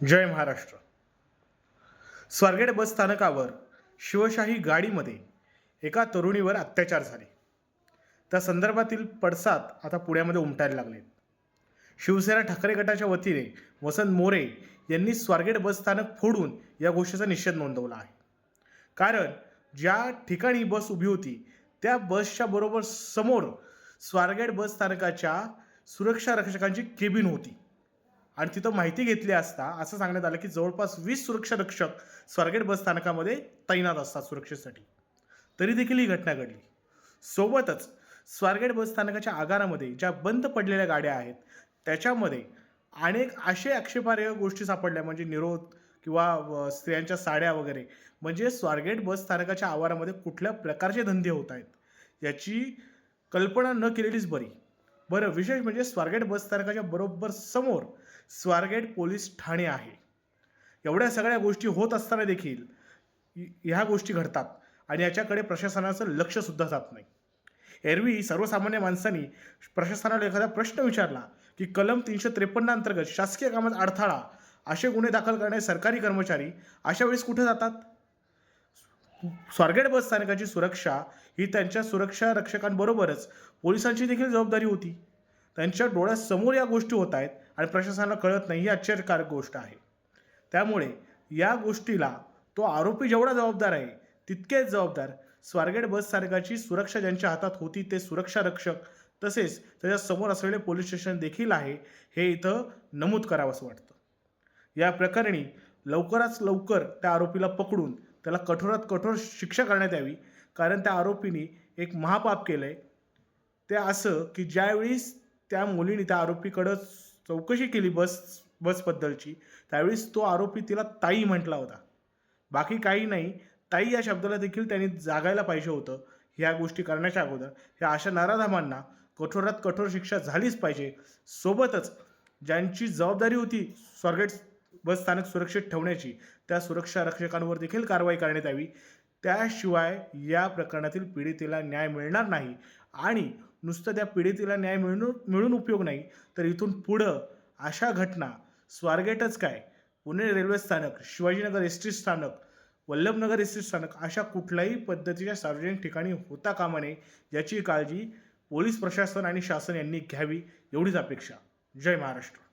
जय महाराष्ट्र. स्वारगेट बस स्थानकावर शिवशाही गाडीमध्ये एका तरुणीवर अत्याचार झाले. त्या संदर्भातील पडसाद आता पुण्यामध्ये उमटायला लागले शिवसेना ठाकरे गटाच्या वतीने वसंत मोरे यांनी स्वारगेट बस स्थानक फोडून या गोष्टीचा निषेध नोंदवला आहे. कारण ज्या ठिकाणी बस उभी होती त्या बसच्या बरोबर समोर स्वारगेट बस स्थानकाच्या सुरक्षा रक्षकांची केबिन होती. आणि तिथं माहिती घेतली असता असं सांगण्यात आलं की जवळपास वीस सुरक्षा रक्षक स्वारगेट बस स्थानकामध्ये तैनात असतात सुरक्षेसाठी. तरी देखील ही घटना घडली. सोबतच स्वारगेट बस स्थानकाच्या आगारामध्ये ज्या बंद पडलेल्या गाड्या आहेत त्याच्यामध्ये अनेक असे आक्षेपार्ह गोष्टी सापडल्या म्हणजे निरोध किंवा स्त्रियांच्या साड्या वगैरे. म्हणजे स्वारगेट बस स्थानकाच्या आवारामध्ये कुठल्या प्रकारचे धंदे होत आहेत याची कल्पना न केलेलीच बरी. बरं विशेष म्हणजे स्वारगेट बस स्थानकाच्या बरोबर समोर स्वारगेट पोलीस ठाणे आहे. एवढ्या सगळ्या गोष्टी होत असताना देखील ह्या गोष्टी घडतात आणि याच्याकडे प्रशासनाचं लक्षसुद्धा जात नाही. एरवी सर्वसामान्य माणसांनी प्रशासनाला एखादा प्रश्न विचारला की कलम तीनशे त्रेपन्न अंतर्गत शासकीय कामात अडथळा असे गुन्हे दाखल करणारे सरकारी कर्मचारी अशा वेळेस कुठे जातात? स्वारगेट बस स्थानकाची सुरक्षा ही त्यांच्या सुरक्षा रक्षकांबरोबरच पोलिसांची देखील जबाबदारी होती. त्यांच्या डोळ्यासमोर या गोष्टी होत आहेत आणि प्रशासनाला कळत नाही ही आश्चर्यकारक गोष्ट आहे. त्यामुळे या गोष्टीला तो आरोपी जेवढा जबाबदार आहे तितकेच जबाबदार स्वारगेट बस स्थानकाची सुरक्षा ज्यांच्या हातात होती ते सुरक्षा रक्षक तसेच त्याच्यासमोर असलेले पोलीस स्टेशन देखील आहे हे इथं नमूद करावंसं वाटतं. या प्रकरणी लवकरात लवकर त्या आरोपीला पकडून त्याला कठोरात कठोर शिक्षा करण्यात यावी. कारण त्या आरोपीने एक महापाप केलं आहे ते असं की ज्यावेळीस त्या मुलीने त्या आरोपीकडं चौकशी केली बस बसबद्दलची त्यावेळीस तो आरोपी तिला ताई म्हटला होता. बाकी काही नाही ताई या शब्दाला देखील त्यांनी जागायला पाहिजे होतं. ह्या गोष्टी करण्याच्या अगोदर. ह्या अशा नराधामांना कठोरात कठोर शिक्षा झालीच पाहिजे. सोबतच ज्यांची जबाबदारी होती स्वारगेट बस स्थानक सुरक्षित ठेवण्याची त्या सुरक्षा रक्षकांवर देखील कारवाई करण्यात यावी. त्याशिवाय या प्रकरणातील पीडितेला न्याय मिळणार नाही आणि नुसतं त्या पीडितेला न्याय मिळून मिळून उपयोग नाही तर इथून पुढं अशा घटना स्वारगेटच काय? पुणे रेल्वे स्थानक शिवाजीनगर एस टी स्थानक वल्लभनगर एस टी स्थानक अशा कुठल्याही पद्धतीच्या सार्वजनिक ठिकाणी होता कामा नये याची काळजी पोलीस प्रशासन आणि शासन यांनी घ्यावी एवढीच अपेक्षा. जय महाराष्ट्र.